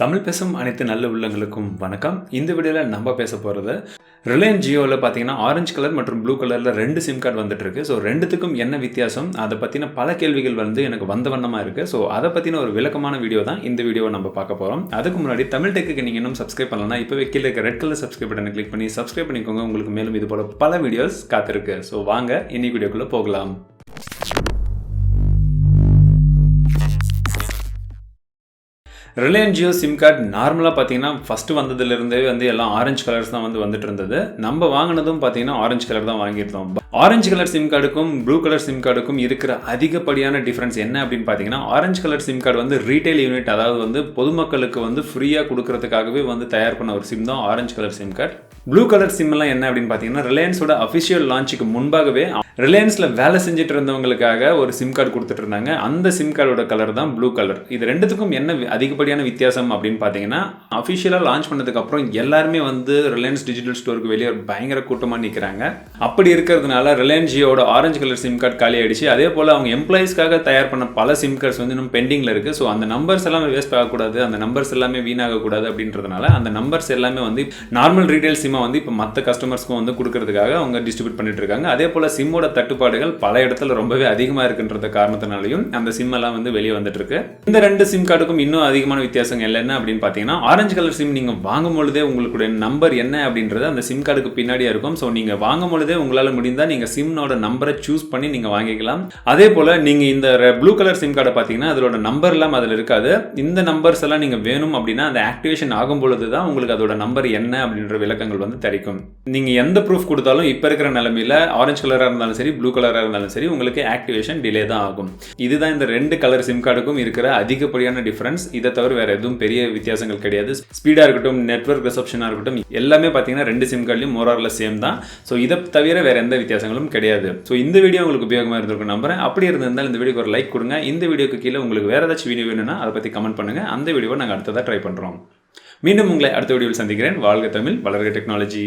தமிழ் பேசும் அனைத்து நல்ல உள்ளங்களுக்கும் வணக்கம். இந்த வீடியோவில் நம்ம பேச போகிறது ரிலையன்ஸ் ஜியோவில் பார்த்தீங்கன்னா ஆரஞ்சு கலர் மற்றும் ப்ளூ கலரில் ரெண்டு சிம் கார்டு வந்துட்டுருக்கு. ஸோ ரெண்டுத்துக்கும் என்ன வித்தியாசம்? அதை பற்றின பல கேள்விகள் வந்து எனக்கு வந்த வண்ணமாக இருக்குது ஸோ அதை பற்றின ஒரு விளக்கமான வீடியோ தான் இந்த வீடியோவை நம்ம பார்க்க போகிறோம் அதுக்கு முன்னாடி தமிழ் டெக்கு நீங்கள் இன்னும் சப்ஸ்கிரைப் பண்ணலன்னா இப்போ கீழே இருக்க ரெட் கலர் சப்ஸ்கிரைப் பட்டனை கிளிக் பண்ணி சப்ஸ்கிரைப் பண்ணிக்கோங்க. உங்களுக்கு மேலும் இது போல் பல வீடியோஸ் காத்திருக்கு. ஸோ வாங்க இன்னைக்கு வீடியோக்குள்ளே போகலாம். ரிலையன்ஸ் ஜியோ சிம் கார்டு நார்மலாக பார்த்தீங்கன்னா ஃபஸ்ட்டு வந்ததுலேருந்தே வந்து எல்லாம் ஆரஞ்சு கலர்ஸ் தான் வந்து வந்துட்டு இருந்தது நம்ம வாங்கினதும் பார்த்தீங்கன்னா ஆரஞ்சு கலர் தான் வாங்கியிருந்தோம். ஆரஞ்சு கலர் சிம் கார்டுக்கும் ப்ளூ கலர் சிம் கார்டுக்கும் இருக்கிற அதிகப்படியான டிஃப்ரென்ஸ் என்ன அப்படின்னு பார்த்தீங்கன்னா ஆரஞ்சு கலர் சிம் கார்டு வந்து ரீட்டைல் யூனிட் அதாவது வந்து பொதுமக்களுக்கு வந்து ஃப்ரீயாக கொடுக்கறதுக்காகவே வந்து தயார் பண்ண ஒரு சிம் தான் orange colour sim card blue colour sim எல்லாம் என்ன அப்படின்னு பார்த்தீங்கன்னா ரிலையன்ஸோட அஃபிஷியல் லான்ச்சுக்கு முன்பாகவே ரிலையன்ஸில் வேலை செஞ்சுட்டு இருந்தவங்களுக்காக ஒரு சிம் கார்டு கொடுத்துட்டு இருந்தாங்க. அந்த சிம் கார்டோட கலர் தான் ப்ளூ கலர் இது ரெண்டுத்துக்கும் என்ன அதிகப்படியான வித்தியாசம் அப்படின்னு பார்த்தீங்கன்னா அஃபிஷியலாக லான்ச் பண்ணதுக்கப்புறம் எல்லாருமே வந்து ரிலையன்ஸ் டிஜிட்டல் ஸ்டோருக்கு வெளியே ஒரு பயங்கர கூட்டமாக நிற்கிறாங்க அப்படி இருக்கிறதுனால ரிலையன்ஸ் ஜியோட ஆரஞ்சு கலர் சிம் கார்டு காலி ஆயிடுச்சு. அதே போல் அவங்க எம்ப்ளாயிஸ்க்காக தயார் பண்ண பல சிம் கார்ட்ஸ் வந்து இன்னும் பெண்டிங்கில் இருக்குது ஸோ அந்த நம்பர்ஸ் எல்லாமே வேஸ்ட் ஆகக்கூடாது. அந்த நம்பர்ஸ் எல்லாமே வீணாகக்கூடாது அப்படின்றதுனால அந்த நம்பர்ஸ் எல்லாமே வந்து நார்மல் ரீட்டைல் சிம்மை வந்து இப்போ மற்ற கஸ்டமர்ஸ்க்கும் வந்து கொடுக்கறதுக்காக அவங்க டிஸ்ட்ரிபியூட் பண்ணிட்டு இருக்காங்க. அதே போல் சிம்மோட தட்டுப்பாடுகள் பல இடத்துல ரொம்பவே அதிகமாக இருக்குன்ற காரணத்தினாலையும் அந்த சிம் எல்லாம் வந்து வெளியே வந்துட்டு இருக்கு இந்த ரெண்டு சிம் கார்டுக்கும் இன்னும் அதிகமான வித்தியாசம் என்ன அப்படின்னு பார்த்தீங்கன்னா ஆரஞ்சு கலர் சிம் நீங்கள் வாங்கும் பொழுதே உங்களுடைய நம்பர் என்ன அப்படின்றது அந்த சிம் கார்டுக்கு பின்னாடியே இருக்கும். ஸோ நீங்கள் வாங்கும் பொழுதே உங்களால் முடிந்தால் நீங்கள் சிம்னோட நம்பரை சூஸ் பண்ணி நீங்கள் வாங்கிக்கலாம். அதே போல் நீங்கள் இந்த ப்ளூ கலர் சிம் கார்டை பார்த்தீங்கன்னா அதோட நம்பர் எல்லாம் அதில் இருக்காது. இந்த நம்பர்ஸ் எல்லாம் நீங்கள் வேணும் அப்படின்னா அந்த ஆக்டிவேஷன் ஆகும் பொழுது தான் உங்களுக்கு அதோட நம்பர் என்ன அப்படின்ற விளக்கங்கள் வந்து தெரிக்கும். நீங்கள் எந்த ப்ரூஃப் கொடுத்தாலும் இப்போ இருக்கிற நிலமையில ஆரஞ்சு கலராக இருந்தாலும் சரி ப்ளூ கலராக இருந்தாலும் சரி உங்களுக்கு ஆக்டிவேஷன் டிலே தான் ஆகும். இதுதான் இந்த ரெண்டு கலர் சிம் கார்டுக்கும் இருக்கிற அதிகப்படியான டிஃப்ரென்ஸ் இதை தவிர வேற எதுவும் பெரிய வித்தியாசங்கள் கிடையாது. ஸ்பீடாக இருக்கட்டும் நெட்வொர்க் ரிசப்ஷனாக இருக்கட்டும் எல்லாமே பார்த்தீங்கன்னா ரெண்டு சிம் கார்டுலையும் மோராரில் சேம் தான். ஸோ இதை தவிர வேற எந்த வித்தியாசங்களும் கிடையாது. ஸோ இந்த வீடியோ உங்களுக்கு உபயோகமாக இருந்திருக்கும் நம்புறேன். அப்படி இருந்திருந்தால் இந்த வீடியோக்கு ஒரு லைக் கொடுங்க. இந்த வீடியோக்கு கீழே உங்களுக்கு வேறு ஏதாச்சும் வீடியோ வேணும்னா அதை பற்றி கமெண்ட் பண்ணுங்க. அந்த வீடியோவை நாங்கள் அடுத்ததாக ட்ரை பண்ணுறோம் மீண்டும் உங்களை அடுத்த வீடியோவில் சந்திக்கிறேன். வாழ்க தமிழ் வளர்க டெக்னாலஜி